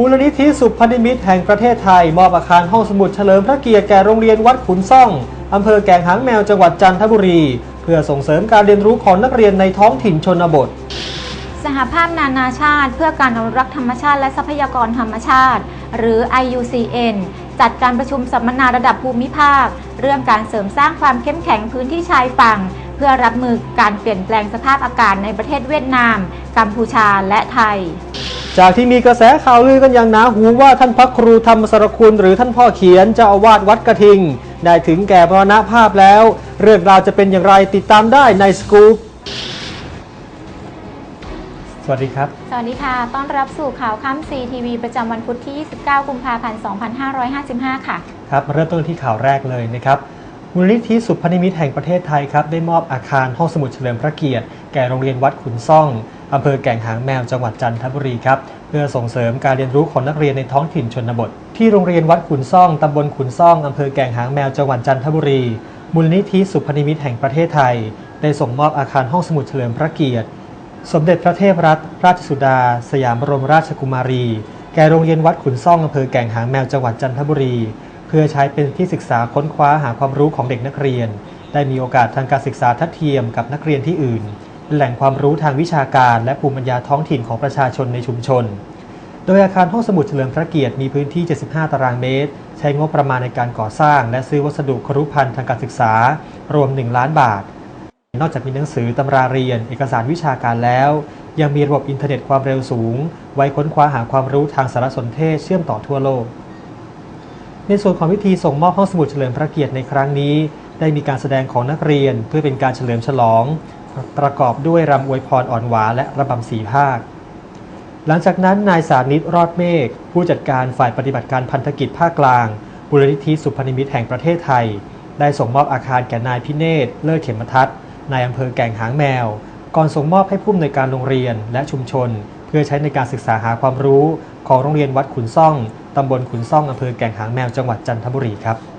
มูลนิธิสุพันิมิตรแห่งประเทศไทย มอบอาคารห้องสมุดเฉลิมพระเกียรติแก่โรงเรียนวัดขุนซ่องอำเภอแก่งหางแมวจังหวัดจันทบุรี เพื่อส่งเสริมการเรียนรู้ของนักเรียนในท้องถิ่นชนบท สหภาพนานาชาติเพื่อการอนุรักษ์ธรรมชาติและทรัพยากรธรรมชาติ หรือ IUCN จัดการประชุมสัมมนาระดับภูมิภาค เรื่องการเสริมสร้างความเข้มแข็งพื้นที่ชายฝั่ง เพื่อรับมือการเปลี่ยนแปลงสภาพอากาศในประเทศเวียดนาม กัมพูชาและไทย จากที่มีกระแสข่าวลือกันอย่างหนาหูว่าท่านพระครูธรรมสรคุณหรือท่านพ่อเขียนเจ้าอาวาสวัดกระทิง ได้ถึงแก่มรณภาพแล้ว เรื่องราวจะเป็นอย่างไรติดตามได้ในสกู๊ปสวัสดีครับ สวัสดีค่ะ ต้อนรับสู่ข่าวค่ำซีทีวีประจำวันพุธที่ 29 กุมภาพันธ์ 2555 ค่ะ ครับมาเริ่มต้นที่ข่าวแรกเลยนะครับมูลนิธิสุพนิมิตแห่งประเทศไทยครับ ได้มอบอาคารห้องสมุดเฉลิมพระเกียรติ แก่โรงเรียนวัดขุนซ่อง อำเภอแก่งหางแมวจังหวัดจันทบุรีครับเพื่อส่งเสริมการเรียนรู้ของนักเรียนในท้องถิ่นชนบท ที่โรงเรียนวัดขุนซ่องตำบลขุนซ่องอำเภอแก่งหางแมวจังหวัดจันทบุรี มูลนิธิสุพนิมิตแห่งประเทศไทย ได้ส่งมอบอาคารห้องสมุดเฉลิมพระเกียรติ สมเด็จพระเทพรัตนราชสุดา สยามบรมราชกุมารี แก่โรงเรียนวัดขุนซ่องอำเภอแก่งหางแมวจังหวัดจันทบุรี เพื่อใช้เป็นที่ศึกษาค้นคว้าหาความรู้ของเด็กนักเรียน ได้มีโอกาสทางการศึกษาทัดเทียมกับนักเรียนที่อื่นเป็น แหล่งความรู้ทางวิชาการและภูมิปัญญาท้องถิ่นของประชาชนในชุมชน โดยอาคารห้องสมุดเฉลิมพระเกียรติมีพื้นที่ 75 ตารางเมตร ใช้งบประมาณในการก่อสร้าง และซื้อวัสดุครุภัณฑ์ทางการศึกษา รวม 1 ล้านบาท นอกจากมีหนังสือตำราเรียน เอกสารวิชาการแล้ว ยังมีระบบอินเทอร์เน็ตความเร็วสูง ไว้ค้นคว้าหาความรู้ทางสารสนเทศเชื่อมต่อทั่วโลกในส่วนของพิธีส่งมอบห้องสมุดเฉลิมพระเกียรติในครั้งนี้ ได้มีการแสดงของนักเรียนเพื่อเป็นการเฉลิมฉลอง ประกอบด้วยรำอวยพรอ่อนหวานและระบำสีภาค หลังจากนั้นนายสานิตรอดเมฆผู้จัดการฝ่ายปฏิบัติการพันธกิจภาคกลางบุรณิธิสุพนิมิตแห่งประเทศไทย ได้ส่งมอบอาคารแก่นายพิเนศเลิศเขมทัศน์นายอำเภอแก่งหางแมว ก่อนส่งมอบให้ผู้อำนวยการโรงเรียนและชุมชน เพื่อใช้ในการศึกษาหาความรู้ของโรงเรียนวัดขุนซ่องตำบลขุนซ่องอำเภอแก่งหางแมวจังหวัดจันทบุรีครับ